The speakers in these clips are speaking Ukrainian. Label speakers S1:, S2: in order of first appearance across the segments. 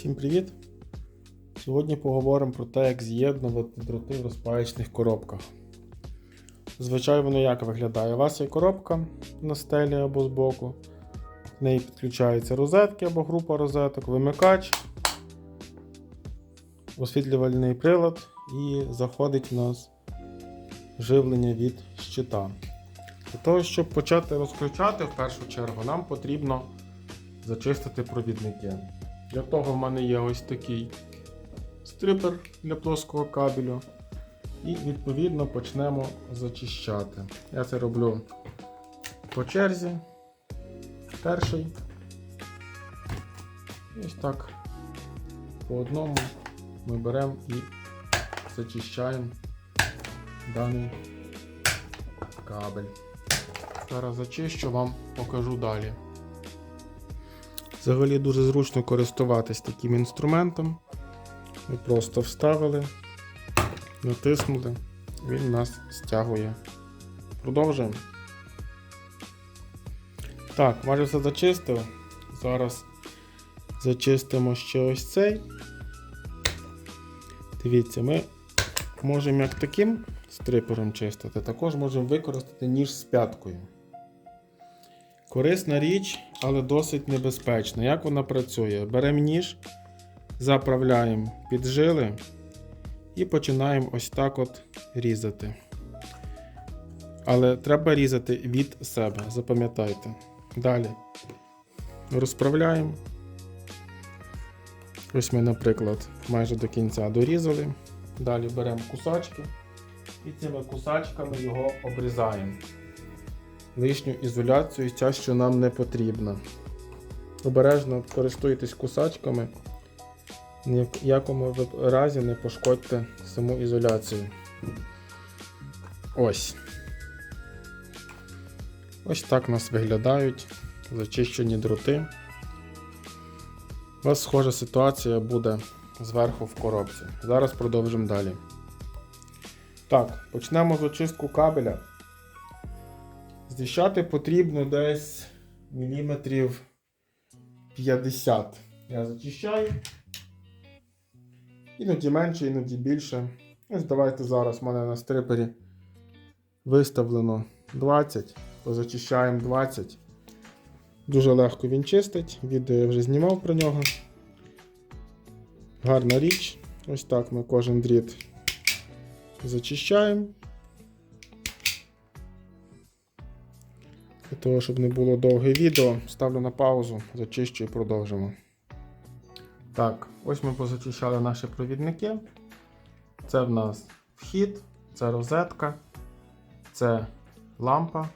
S1: Всім привіт! Сьогодні поговоримо про те, як з'єднувати дроти в розпаєчних коробках. Зазвичай воно як виглядає? У вас є коробка на стелі або збоку, в неї підключаються розетки або група розеток, вимикач, освітлювальний прилад і заходить в нас живлення від щита. Для того, щоб почати розключати, в першу чергу, нам потрібно зачистити провідники. Для того в мене є ось такий стрипер для плоского кабелю. І відповідно почнемо зачищати. Я це роблю по черзі. Перший. Ось так по одному ми беремо і зачищаємо даний кабель. Зараз зачищу, вам покажу далі. Взагалі дуже зручно користуватись таким інструментом. Ми просто вставили, натиснули, він нас стягує. Продовжуємо. Так, майже все зачистив. Зараз зачистимо ще ось цей. Дивіться, ми можемо як таким стрипером чистити, також можемо використати ніж з п'яткою. Корисна річ, але досить небезпечна. Як вона працює? Беремо ніж, заправляємо під жили і починаємо ось так от різати. Але треба різати від себе, запам'ятайте. Далі розправляємо. Ось ми, наприклад, майже до кінця дорізали. Далі беремо кусачки і цими кусачками його обрізаємо лишню ізоляцію, ця, що нам не потрібна. Обережно користуйтесь кусачками, ні в якому разі не пошкодьте саму ізоляцію. Ось. Ось так у нас виглядають зачищені дроти. У вас схожа ситуація буде зверху в коробці. Зараз продовжимо далі. Так, почнемо з очистку кабеля. Зріщати потрібно десь міліметрів 50. Я зачищаю. Іноді менше, іноді більше. Ось давайте зараз в мене на стрипері виставлено 20, то зачищаємо 20. Дуже легко він чистить. Відео я вже знімав про нього. Гарна річ. Ось так ми кожен дріт зачищаємо. Того, щоб не було довге відео, ставлю на паузу, зачищу і продовжимо. Так, ось ми позачищали наші провідники. Це в нас вхід, це розетка, це лампа,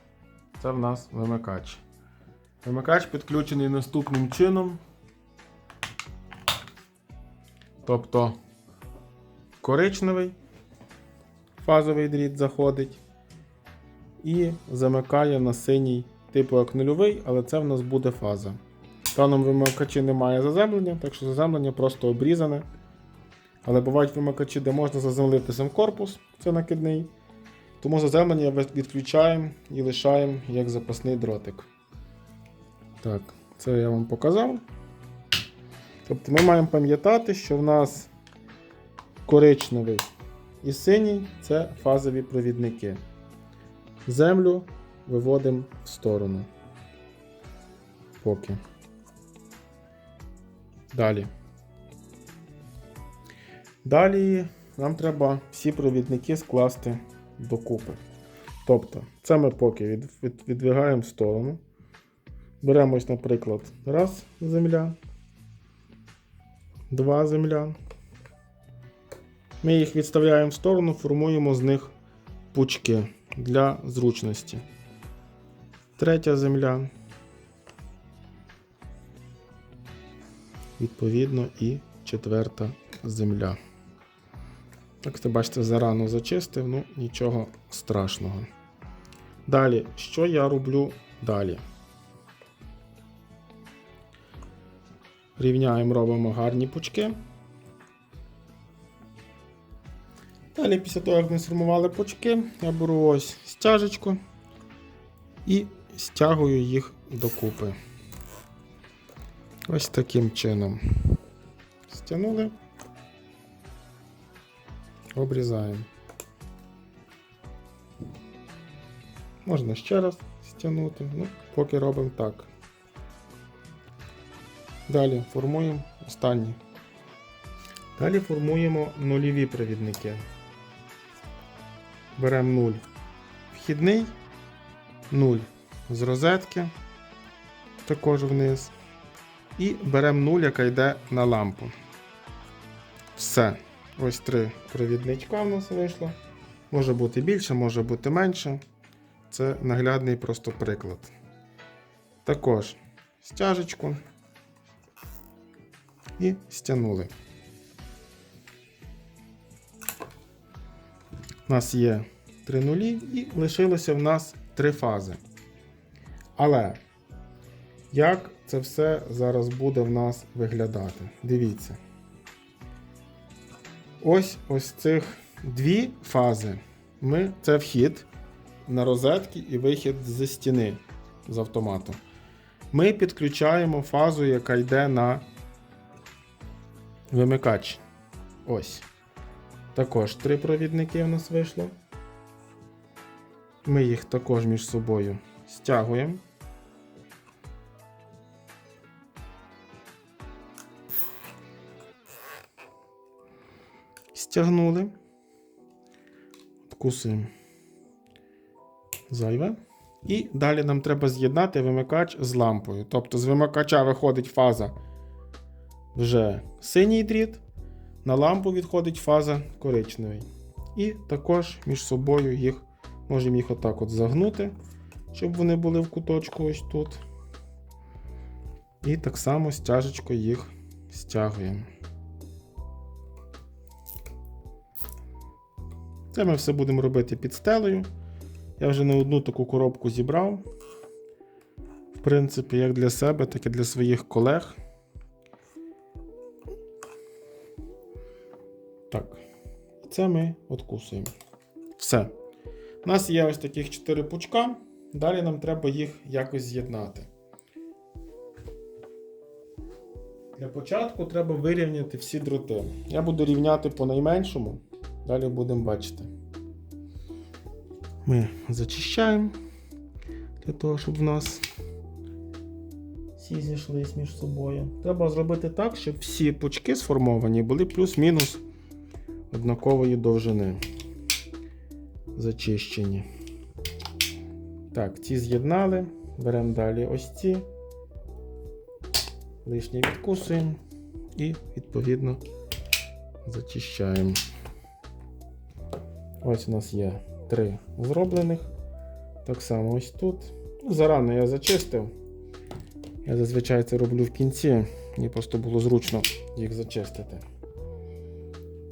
S1: це в нас вимикач. Вимикач підключений наступним чином. Тобто коричневий фазовий дріт заходить і замикає на синій, типу як нульовий, але це в нас буде фаза. В даному вимикачі немає заземлення, так що заземлення просто обрізане. Але бувають вимикачі, де можна заземлити сам корпус, це накидний. Тому заземлення відключаємо і лишаємо як запасний дротик. Так, це я вам показав. Тобто ми маємо пам'ятати, що в нас коричневий і синій це фазові провідники. Землю виводимо в сторону. Поки. Далі. Далі нам треба всі провідники скласти докупи. Тобто, це ми поки від, від, відвигаємо в сторону. Беремось, наприклад, раз земля, два земля. Ми їх відставляємо в сторону, формуємо з них пучки для зручності. Третя земля. Відповідно, і четверта земля. Як ви бачите, зарано зачистив, ну нічого страшного. Далі, що я роблю далі? Рівняємо, робимо гарні пучки. Далі, після того, як ми сформували пучки, я беру ось стяжечку і стягую їх докупи. Ось таким чином. Стягнули. Обрізаємо. Можна ще раз стягнути. Ну, поки робимо так. Далі формуємо останній. Далі формуємо нульові провідники. Беремо 0 вхідний, 0 з розетки, також вниз. І беремо 0, яка йде на лампу. Все. Ось три провідничка в нас вийшло. Може бути більше, може бути менше. Це наглядний просто приклад. Також стяжечку і стягнули. У нас є три нулі і лишилося в нас три фази. Але як це все зараз буде в нас виглядати? Дивіться. Ось ось цих дві фази. Ми, Це вхід на розетки і вихід зі стіни з автомату. Ми підключаємо фазу, яка йде на вимикач. Ось. Також три провідники в нас вийшло. Ми їх також між собою стягуємо. Стягнули. Откусуємо зайве. І далі нам треба з'єднати вимикач з лампою. Тобто з вимикача виходить фаза вже синій дріт, на лампу відходить фаза коричневий. І також між собою їх можемо їх отак от загнути, щоб вони були в куточку ось тут. І так само стяжечкою їх стягуємо. Це ми все будемо робити під стелею. Я вже не одну таку коробку зібрав. В принципі, як для себе, так і для своїх колег. Так. Це ми откусуємо. Все. У нас є ось таких 4 пучка. Далі нам треба їх якось з'єднати. Для початку треба вирівняти всі дроти. Я буду рівняти по найменшому. Далі будемо бачити. Ми зачищаємо для того, щоб в нас всі зійшлись між собою. Треба зробити так, щоб всі пучки сформовані були плюс-мінус однакової довжини. Зачищені. Так, ці з'єднали. Беремо далі ось ці. Лишнє відкусуємо і, відповідно, зачищаємо. Ось у нас є три зроблених. Так само ось тут. Ну, Зарано я зачистив. Я зазвичай це роблю в кінці, мені просто було зручно їх зачистити.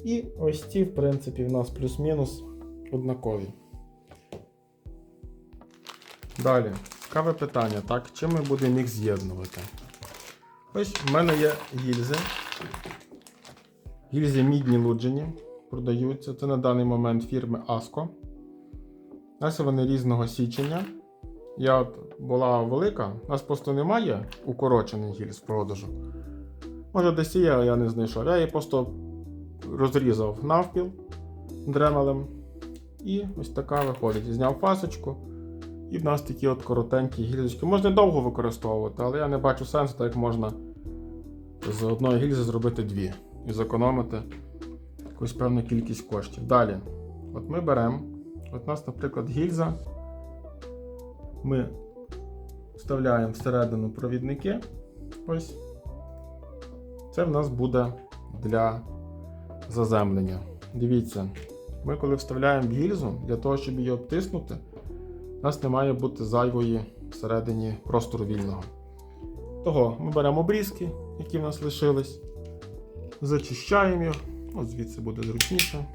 S1: І ось ці, в принципі, в нас плюс-мінус однакові. Далі, цікаве питання, так, чим ми будемо їх з'єднувати? Ось в мене є гільзи. Гільзи мідні луджені продаються. Це на даний момент фірми Asco. Ось вони різного січення. Я от була велика, у нас просто немає укорочених гільз в продажу. Може десь є, але я не знайшов. Я її просто розрізав навпіл дремелем. І ось така виходить. Зняв фасочку. І в нас такі от коротенькі гільзочки. Можна довго використовувати, але я не бачу сенсу, так як можна з одної гільзи зробити дві і зекономити якусь певну кількість коштів. Далі, от ми беремо, от у нас, наприклад, гільза. Ми вставляємо всередину провідники. Ось. Це в нас буде для заземлення. Дивіться, ми коли вставляємо гільзу, для того, щоб її обтиснути, у нас не має бути зайвої всередині простору вільного. Того ми беремо обрізки, які в нас лишились, зачищаємо їх, от звідси буде зручніше.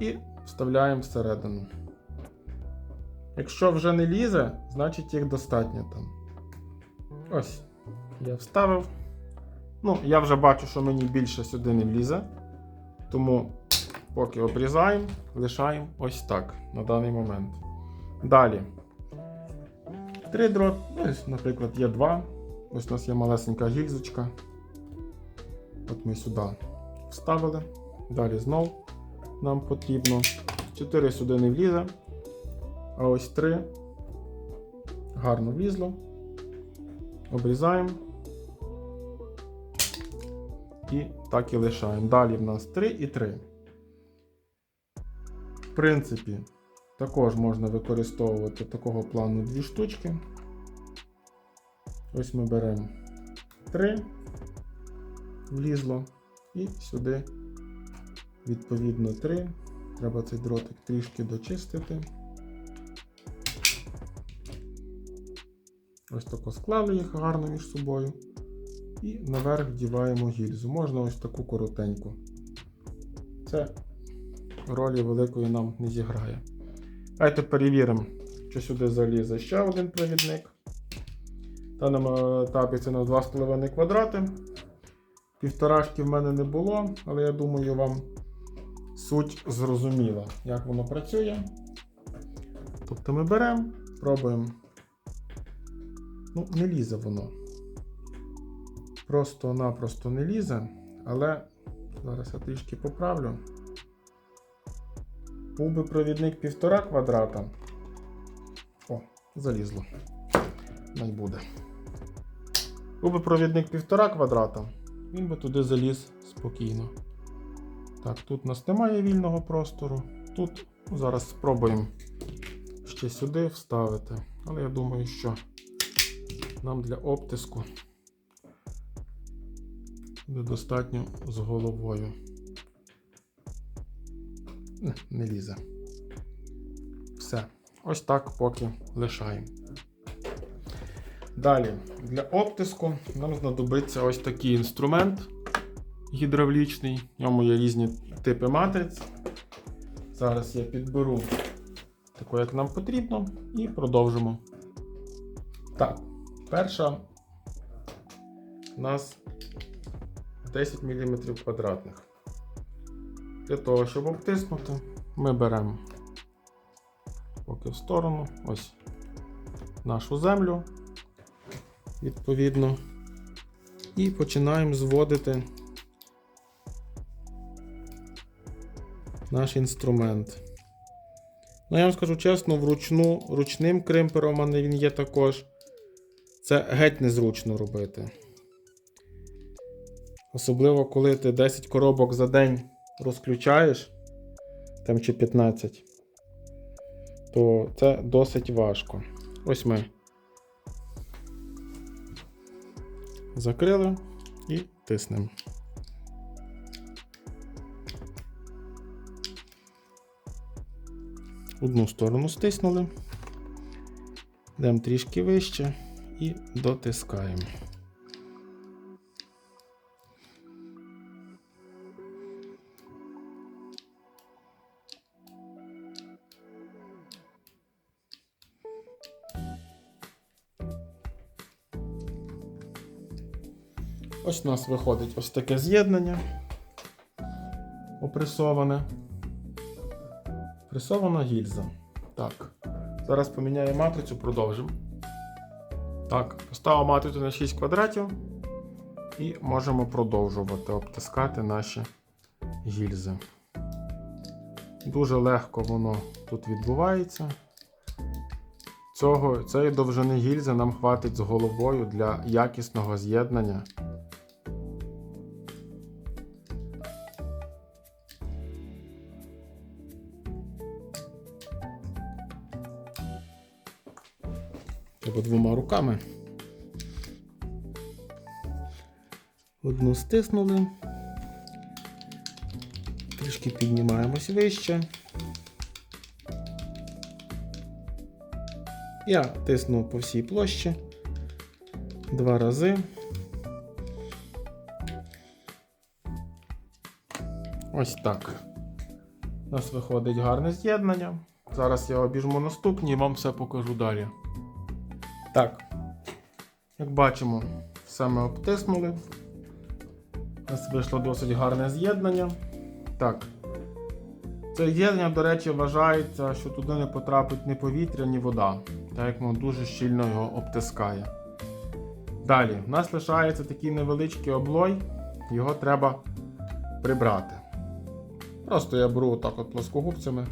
S1: І вставляємо всередину. Якщо вже не лізе, значить їх достатньо там. Ось, я вставив. Ну, я вже бачу, що мені більше сюди не влізе. Тому поки обрізаємо, лишаємо ось так на даний момент. Далі. Три дрот, ось, наприклад, є два. Ось у нас є малесенька гільзочка. От ми сюди вставили. Далі знов нам потрібно 4 сюди не влізе. А ось 3 гарно влізло. Обрізаємо. І так і лишаємо. Далі в нас 3 і 3. В принципі, також можна використовувати такого плану дві штучки. Ось ми беремо 3, влізло, і сюди відповідно 3. Треба цей дротик трішки дочистити. Ось тако склали їх гарно між собою. І наверх вдіваємо гільзу. Можна ось таку коротеньку. Це ролі великої нам не зіграє. Давайте перевіримо, що сюди залізе ще один провідник. В даному етапі це на 2,5 квадрати. Півторашки в мене не було, але я думаю, вам суть зрозуміла, як воно працює. Тобто ми беремо, пробуємо. Ну, не лізе воно. Просто-напросто не лізе, але зараз я трішки поправлю. Був би провідник 1,5 квадрата. О, залізло. Най буде. Був би провідник 1,5 квадрата, він би туди заліз спокійно. Так, тут у нас немає вільного простору. Тут зараз спробуємо ще сюди вставити. Але я думаю, що нам для обтиску буде достатньо з головою. Не, лізе. Все. Ось так поки лишаємо. Далі, для обтиску нам знадобиться ось такий інструмент гідравлічний. В ньому є різні типи матриць. Зараз я підберу таку, як нам потрібно, і продовжимо. Так, перша у нас 10 мм квадратних. Для того, щоб обтиснути, ми беремо поки в сторону ось нашу землю, відповідно, і починаємо зводити наш інструмент. Ну, я вам скажу чесно, вручну, ручним кримпером у мене він є також. Це геть незручно робити. Особливо, коли ти 10 коробок за день розключаєш, там чи 15, то це досить важко. Ось ми закрили і тиснемо. Одну сторону стиснули, йдемо трішки вище і дотискаємо. Ось у нас виходить ось таке з'єднання опресоване. Пресована гільза. Так. Зараз поміняємо матрицю, продовжимо. Так, поставимо матрицю на 6 квадратів і можемо продовжувати обтискати наші гільзи. Дуже легко воно тут відбувається. Цього, Цієї довжини гільзи нам хватить з головою для якісного з'єднання. Двома руками. Одну стиснули. Трішки піднімаємось вище. Я тисну по всій площі два рази. Ось так. У нас виходить гарне з'єднання. Зараз я обіжму наступні і вам все покажу далі. Так, як бачимо, все ми обтиснули. У нас вийшло досить гарне з'єднання. Так. Це з'єднання, до речі, вважається, що туди не потрапить ні повітря, ні вода, так як воно дуже щільно його обтискає. Далі, в нас лишається такий невеличкий облой. його треба прибрати. Просто я беру отак от плоскогубцями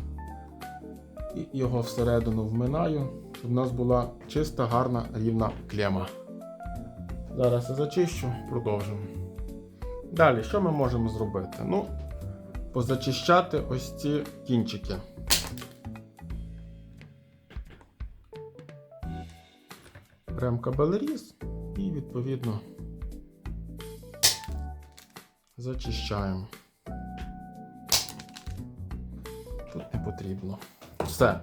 S1: і його всередину вминаю, щоб у нас була чиста, гарна, рівна клема. Зараз я зачищу, продовжимо. Далі, що ми можемо зробити? Ну, позачищати ось ці кінчики. Беремо кабелеріз і відповідно зачищаємо. Тут не потрібно. Все.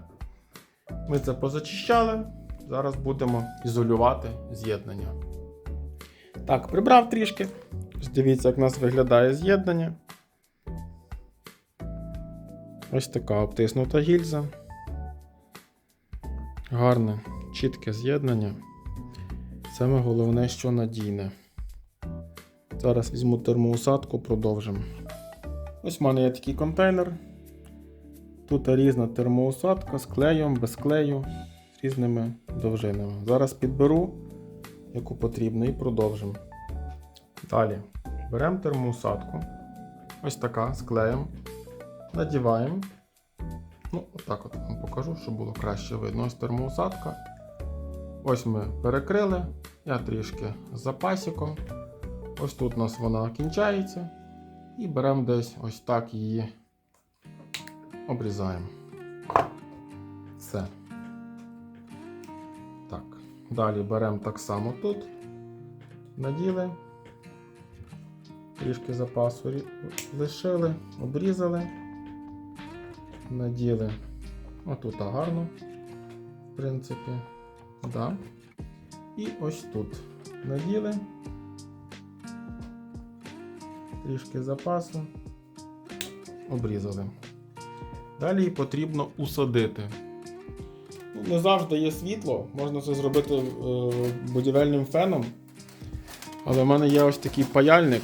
S1: Ми це позачищали. Зараз будемо ізолювати з'єднання. Так, прибрав трішки. Дивіться, як у нас виглядає з'єднання. Ось така обтиснута гільза. Гарне, чітке з'єднання. Саме головне, що надійне. Зараз візьму термоусадку, продовжимо. Ось в мене є такий контейнер. Тут різна термоусадка з клеєм, без клею, з різними довжинами. Зараз підберу, яку потрібно, і продовжимо. Далі беремо термоусадку. Ось така з клеєм. Надіваємо. Ну, отак от вам покажу, щоб було краще видно. Ось термоусадка. Ось ми перекрили. Я трішки з запасіком. Ось тут у нас вона кінчається. І беремо десь ось так її обрізаємо. Все. Так. Далі беремо так само тут. Наділи. Трішки запасу лишили, обрізали. Наділи. Отут гарно, в принципі. Да. І ось тут. Наділи. Трішки запасу. Обрізали. Далі її потрібно усадити. Ну, не завжди є світло, можна це зробити е, будівельним феном. Але в мене є ось такий паяльник.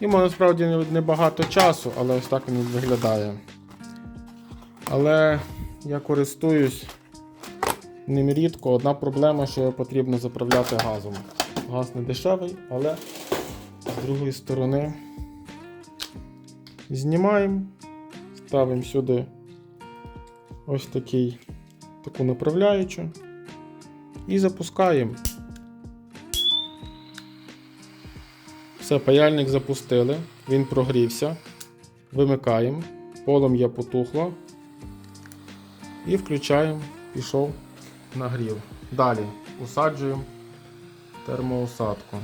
S1: Йому насправді не- небагато часу, але ось так він виглядає. Але я користуюсь ним рідко. Одна проблема, що його потрібно заправляти газом. Газ не дешевий, але з другої сторони знімаємо, ставимо сюди ось такий, таку направляючу і запускаємо. Все, паяльник запустили, він прогрівся. Вимикаємо, полум'я потухло і включаємо, пішов нагрів. Далі усаджуємо термоусадку.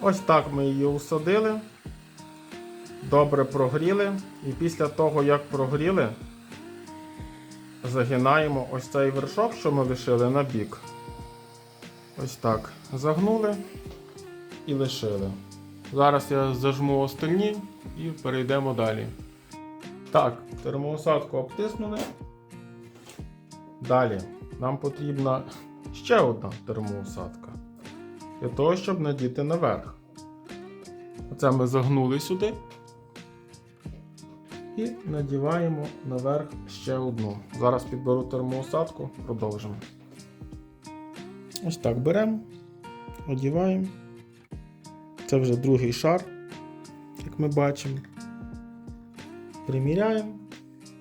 S1: Ось так ми її усадили. Добре прогріли. І після того, як прогріли, загинаємо ось цей вершок, що ми лишили на бік. Ось так. Загнули і лишили. Зараз я зажму остальні і перейдемо далі. Так, термоусадку обтиснули. Далі нам потрібна ще одна термоусадка для того, щоб надіти наверх. Оце ми загнули сюди і надіваємо наверх ще одну. Зараз підберу термоусадку, продовжимо. Ось так беремо, одіваємо. Це вже другий шар, як ми бачимо. Приміряємо,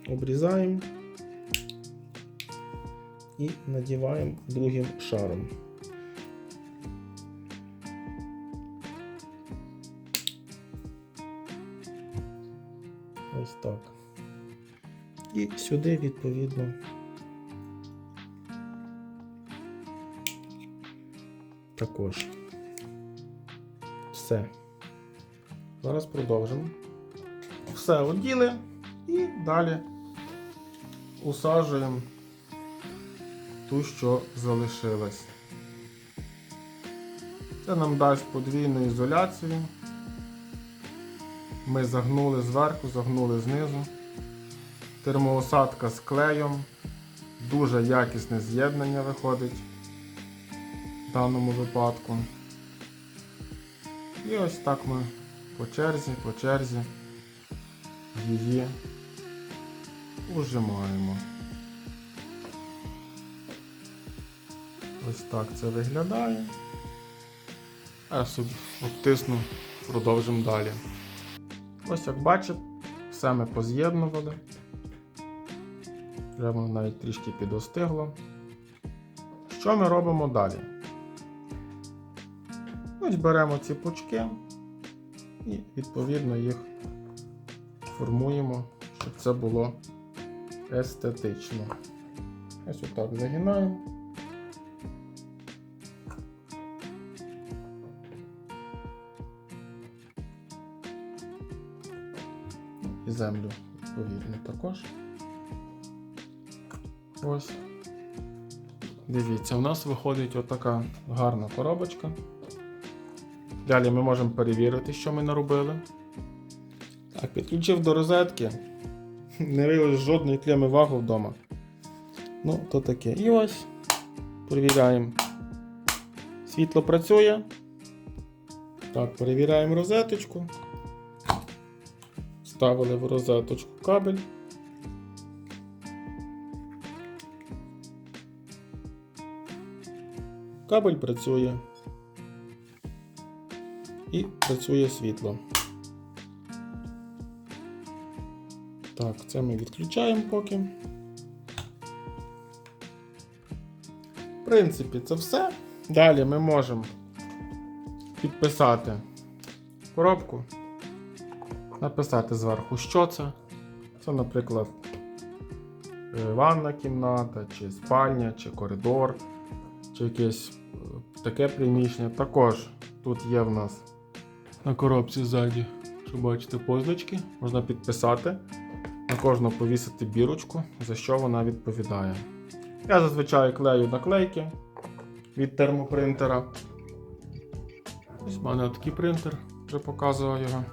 S1: обрізаємо і надіваємо другим шаром. Так. І сюди відповідно. Також. Все. Зараз продовжимо. Все оділи і далі усаджуємо ту, що залишилась. Це нам дасть подвійну ізоляцію. Ми загнули зверху, загнули знизу. Термоусадка з клеєм. Дуже якісне з'єднання виходить. в даному випадку. І ось так ми по черзі, по черзі її ужимаємо. Ось так це виглядає. А я собі обтисну, продовжимо далі. Ось як бачите, все ми поз'єднували. Вже воно навіть трішки підостигло. Що ми робимо далі? Ось беремо ці пучки і відповідно їх формуємо, щоб це було естетично. Ось отак загинаємо. Землю відповідно також. Ось. Дивіться, у нас виходить отака гарна коробочка. Далі ми можемо перевірити, що ми наробили. Так, підключив до розетки. Не виявилось жодної клеми вагу вдома. Ну, то таке. І ось. Перевіряємо. Світло працює. Так, перевіряємо розеточку. Ставили в розеточку кабель. Кабель працює. І працює світло. Так, це ми відключаємо поки. В принципі, це все. Далі ми можемо підписати коробку, написати зверху, що це. Це, наприклад, е, ванна кімната, чи спальня, чи коридор, чи якесь е, таке приміщення. Також тут є в нас на коробці ззаді, що бачите, позначки. Можна підписати. На кожну повісити бірочку, за що вона відповідає. Я зазвичай клею наклейки від термопринтера. Ось в мене такий принтер, вже показував його.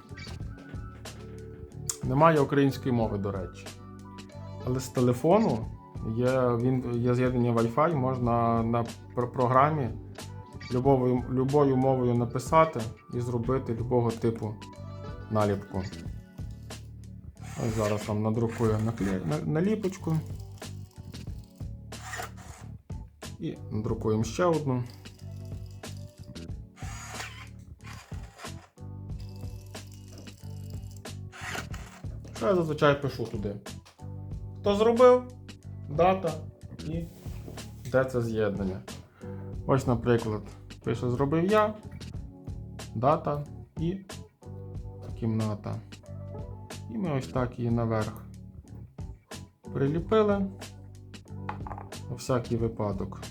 S1: Немає української мови, до речі. Але з телефону є, він, є з'єднання Wi-Fi, можна на програмі любовою, любою мовою написати і зробити любого типу наліпку. Ось зараз вам надрукую наліпочку. І надрукуємо ще одну. Що я зазвичай пишу туди. Хто зробив, дата і де це з'єднання. Ось, наприклад, пише зробив я, дата і кімната. І ми ось так її наверх приліпили на всякий випадок.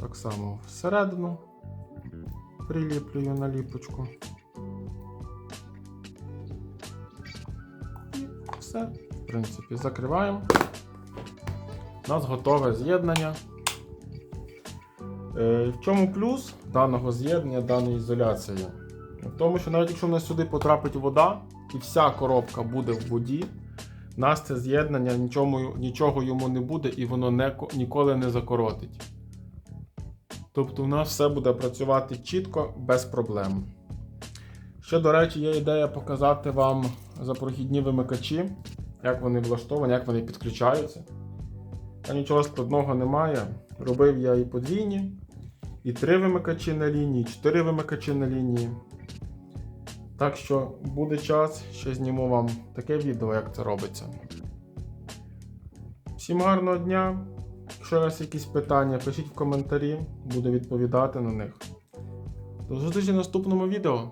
S1: Так само всередину приліплюю наліпочку. Все, в принципі, закриваємо. У нас готове з'єднання. Е, В чому плюс даного з'єднання, даної ізоляції? В тому, що навіть якщо в нас сюди потрапить вода і вся коробка буде в воді, в нас це з'єднання нічому, нічого йому не буде і воно не, ніколи не закоротить. Тобто у нас все буде працювати чітко, без проблем. Ще, до речі, є ідея показати вам запрохідні вимикачі, як вони влаштовані, як вони підключаються. Та нічого складного немає. Робив я і подвійні, і три вимикачі на лінії, і чотири вимикачі на лінії. Так що буде час, ще зніму вам таке відео, як це робиться. Всім гарного дня! Якщо у вас якісь питання, пишіть в коментарі, буду відповідати на них. До зустрічі в наступному відео.